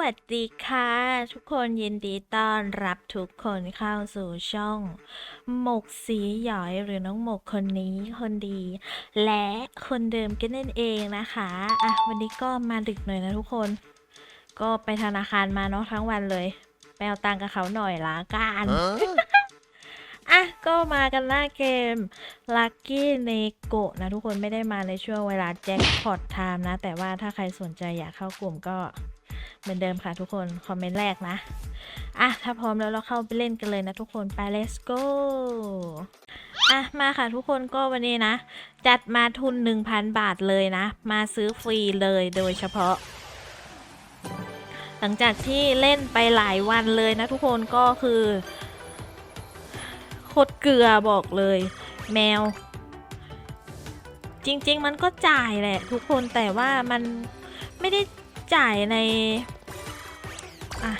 วัสดีค่ะ ทุกคนยินดีต้อนรับทุกคนเข้าสู่ช่อง หมกสีหยอยหรือน้องหมกคนนี้คนดี และคนเดิมกันนั่นเองนะคะอะวันนี้ก็มาดึกหน่อยนะทุกคน ก็ไปธนาคารมาเนาะทั้งวันเลยไปเอาตังค์กับเขาหน่อยละกันอะก็มากันหน้าเกม Lucky n e g o นะทุกคนไม่ได้มาในช่วงเวลาแจ็คพอตไทม์นะ แต่ว่าถ้าใครสนใจอยากเข้ากลุ่มก็ เหมือนเดิมค่ะทุกคน คอมเมนต์แรกนะ อะ ถ้าพร้อมแล้วเราเข้าไปเล่นกันเลยนะทุกคน ไป let's go อะ มาค่ะทุกคนก็วันนี้นะ จัดมาทุน 1,000 บาทเลยนะ มาซื้อฟรีเลยโดยเฉพาะ หลังจากที่เล่นไปหลายวันเลยนะทุกคนก็คือโคตรเกลือบอกเลย แมว จริง ๆ มันก็จ่ายแหละ ทุกคนแต่ว่ามันไม่ได้ จ่ายใน อะ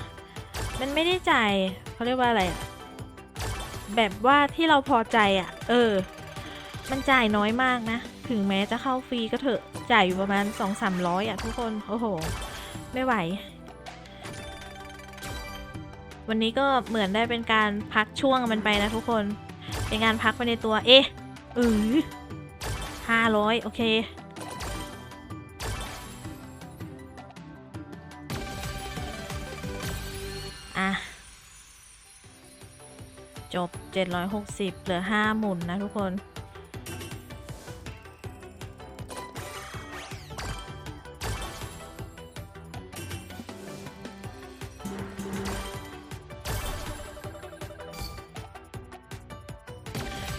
มันไม่ได้จ่ายเขาเรียกว่าอะไร แบบว่าที่เราพอใจอะ่ะ เออ มันจ่ายน้อยมากนะ ถึงแม้จะเข้าฟรีก็เถอะ จ่ายอยู่ประมาณสองสามร้อยอะทุกคน โอ้โห ไม่ไหว วันนี้ก็เหมือนได้เป็นการพักช่วงมันไปนะทุกคน เป็นการพักไปในตัว เอ๊ะเออห้าร้อยโอเค จบ 760 เหลือ 5 หมุนนะทุกคน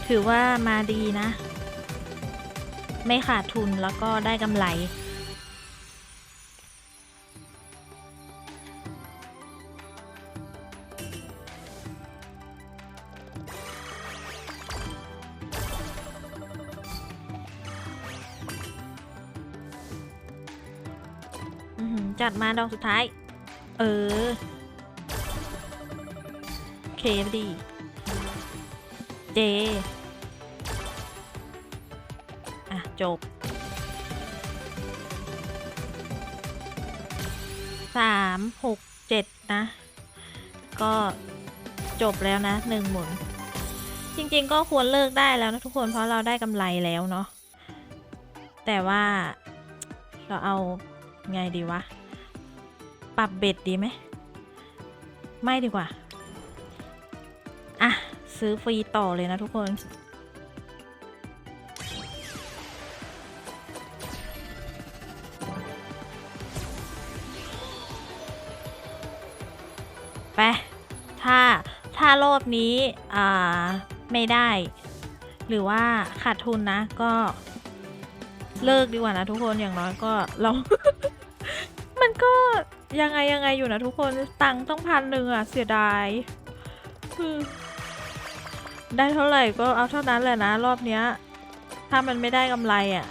ถือว่ามาดีนะ ไม่ขาดทุนแล้วก็ได้กำไร จัดมาดอกสุดท้าย เออ เคดีเจ อะ จบสามหกเจ็ดนะ ก็จบแล้วนะหนึ่งหมุน จริงๆก็ควรเลิกได้แล้วนะทุกคนเพราะเราได้กำไรแล้วเนาะแต่ว่าเราเอาไงดีวะ ปรับเบ็ดดีไหม ไม่ดีกว่า อะ ซื้อฟรีต่อเลยนะทุกคน ไป ถ้า ถ้ารอบนี้ อ่า ไม่ได้ หรือว่าขาดทุนนะ ก็เลิกดีกว่านะทุกคนอย่างน้อยก็เรา ยังไงยังไงอยู่นะทุกคนตังค์ต้องพันหนึ่งอะเสียดายได้เท่าไหร่ก็เอาเท่านั้นแหละนะ รอบเนี้ย ถ้ามันไม่ได้กำไรอะ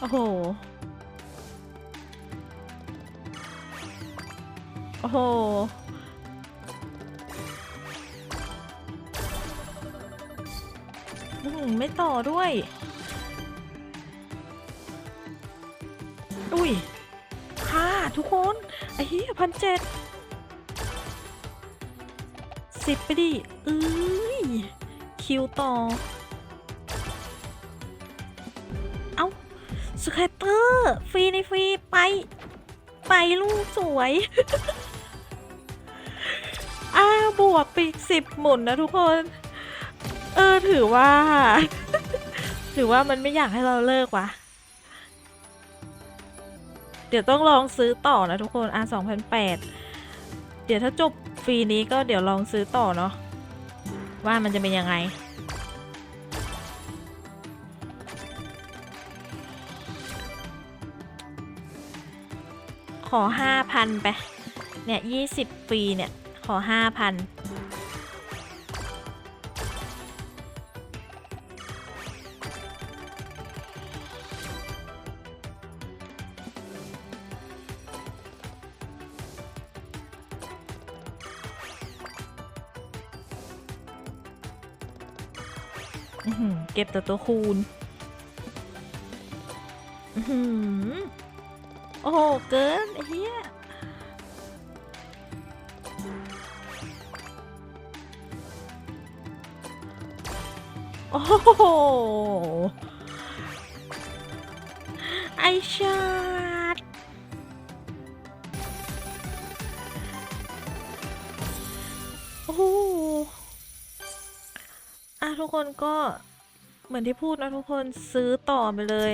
โอ้โห โอ้โห ไม่ต่อด้วย อุ้ยค่ะ ทุกคนไอ้เหี้ยพันเจ็ดสิบไปดิเอ้ยคิวต่อ เอ้าสแคตเตอร์ฟรีในฟรีไป ไปลูกสวยอ้าวบวกไปอีกสิบหมุนนะทุกคน เออ ถือว่า ถือว่ามันไม่อยากให้เราเลิกว่ะ เดี๋ยวต้องลองซื้อต่อนะทุกคนอะ2,008เดี๋ยวถ้าจบฟรีนี้ก็เดี๋ยวลองซื้อต่อเนาะว่ามันจะเป็นยังไง ขอ 5,000 ไป เนี่ย 20รีเนี่ย ขอ 5,000 เก็บแต่ตัวคูณอื้อหือโอ้โห เกินเหี้ยโอ้โห ไอชา ทุกคนก็เหมือนที่พูดนะทุกคนซื้อต่อไปเลย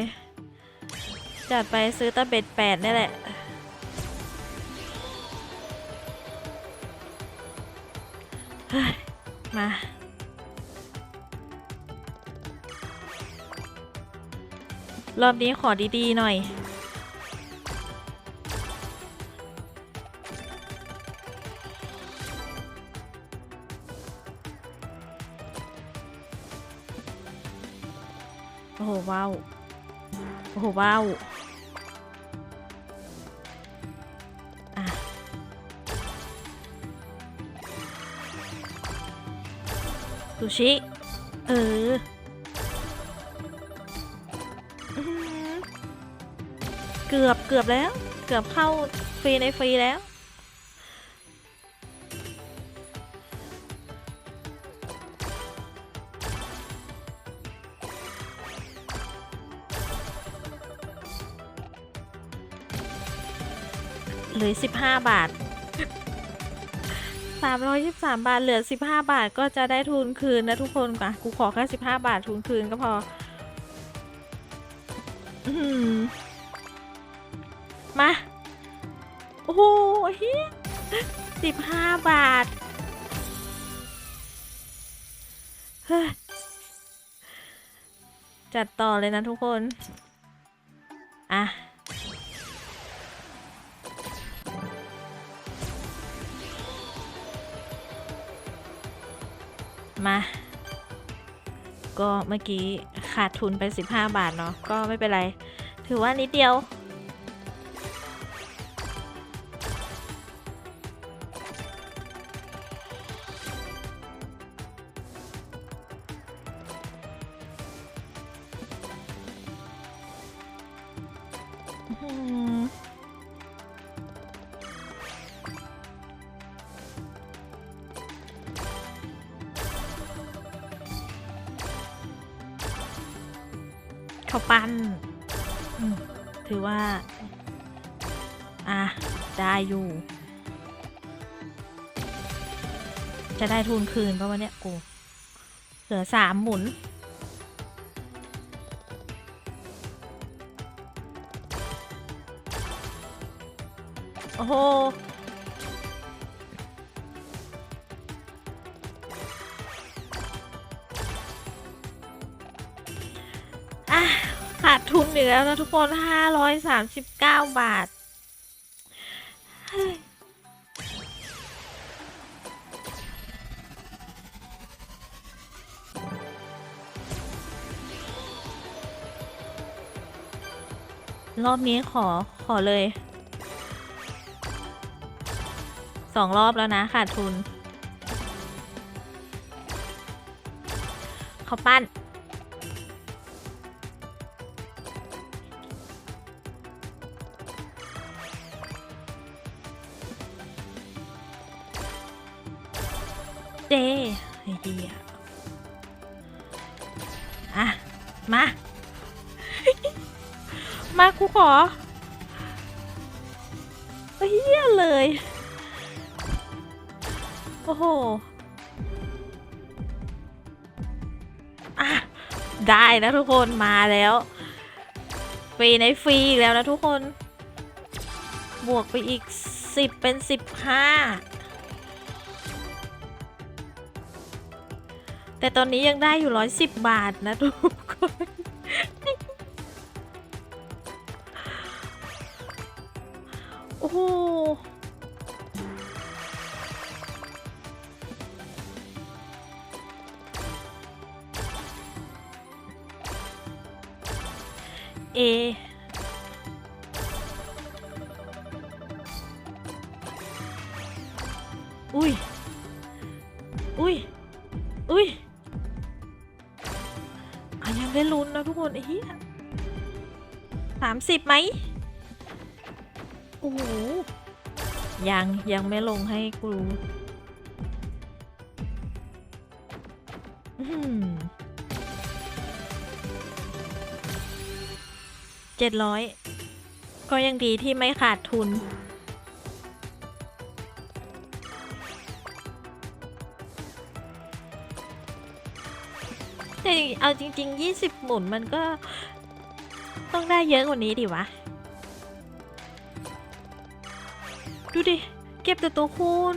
จัดไปซื้อตะเบ็ดแปดนี่แหละ มา รอบนี้ขอดีๆหน่อย ว้าวโอ้โหว้าวอะซูชิ เออเกือบเกือบแล้ว เกือบเข้าฟรีในฟรีแล้ว เหลือสิบห้าบาทสามร้อยยี่สามบาทเหลือสิบห้าบาทก็จะได้ทุนคืนนะทุกคนก่ะกูขอแค่สิบห้าบาททุนคืนก็พอมา โอ้โหเฮียสิบห้าบาทเฮ้ยจัดต่อเลยนะทุกคน อะ มา ก็เมื่อกี้ขาดทุนไป 15 บาทเนาะก็ไม่เป็นไร ถือว่านิดเดียว อื้อ ข้าวปั้นถือว่า อะ ได้อยู่ จะได้ทุนคืนปะวันเนี้ยกู เหลือสามหมุน โอ้โห ขาดทุนอีกแล้วนะทุกคน539บาทเฮ้ยรอบนี้ขอขอเลยสองรอบแล้วนะขาดทุนเขาปั้น เดย์ไอเดียอะมา มากูขอเฮี้ยเลย โอ้โหอะได้นะทุกคนมาแล้ว ฟรีในฟรีอีกแล้วนะทุกคน บวกไปอีก 10 เป็น 15 แต่ตอนนี้ยังได้อยู่ร้อยสิบบาทนะทุกคน โอ้โหเอ ยังยังไม่ลงให้กูรู้เจ็ดร้อยก็ยังดีที่ไม่ขาดทุน แต่เอาจริง ๆ 20 หมุนมันก็ต้องได้เยอะกว่านี้ดิวะ ดูดิ เก็บแต่ตัวคูณ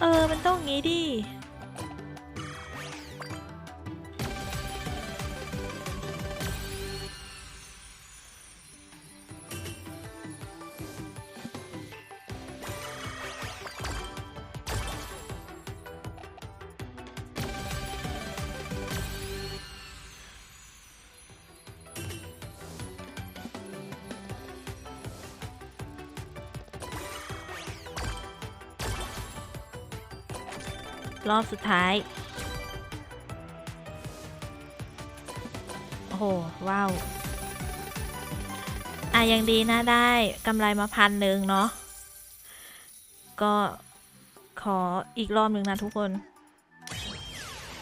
เออ มันต้องงี้ดิ รอบสุดท้าย โอ้โห ว้าวอะยังดีนะได้กำไรมาพันหนึ่งเนาะ ก็ขออีกรอบหนึ่งนะทุกคน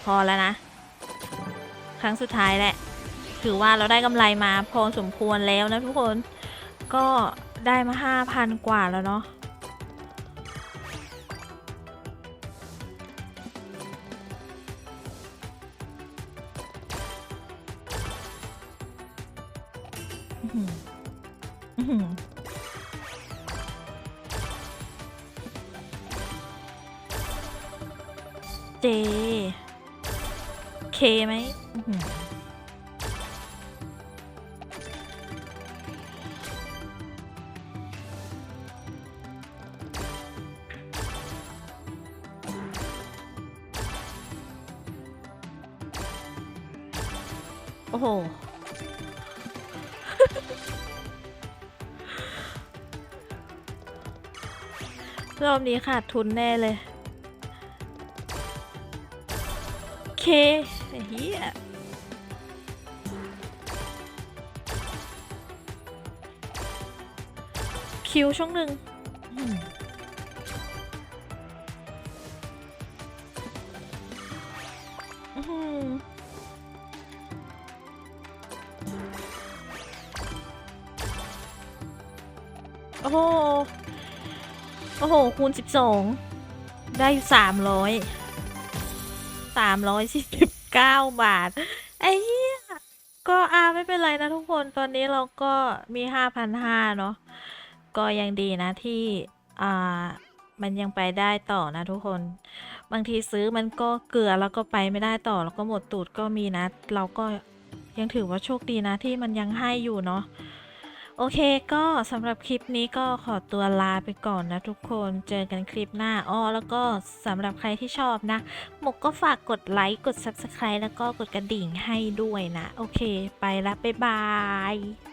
พอแล้วนะ ครั้งสุดท้ายแหละ ถือว่าเราได้กำไรมาพอสมควรแล้วนะทุกคน ก็ได้มาห้าพันกว่าแล้วเนาะ อื้อหือเจ เคไหมอื้อหือโอ้โห รอบนี้ขาดทุนแน่เลย เคไอ้เฮียคิวช่องหนึ่งอืมอ๋อหือโอ้โห โอ้โห คูณสิบสอง ได้อยู่สามร้อย สามร้อยสี่สิบเก้าบาท ไอ้เหี้ย ก็อาไม่เป็นไรนะทุกคน ตอนนี้เราก็มีห้าพันห้าเนาะ ก็ยังดีนะที่ อ่า มันยังไปได้ต่อนะทุกคน บางทีซื้อมันก็เกลือแล้วก็ไปไม่ได้ต่อ แล้วก็หมดตูดก็มีนะ เราก็ยังถือว่าโชคดีนะที่มันยังให้อยู่เนาะ โอเคก็สำหรับคลิปนี้ก็ขอตัวลาไปก่อนนะทุกคนเจอกันคลิปหน้าอ้อแล้วก็สำหรับใครที่ชอบนะหมกก็ฝากกดไลค์กด Subscribe แล้วก็กดกระดิ่งให้ด้วยนะ โอเค ไปละบ๊ายบาย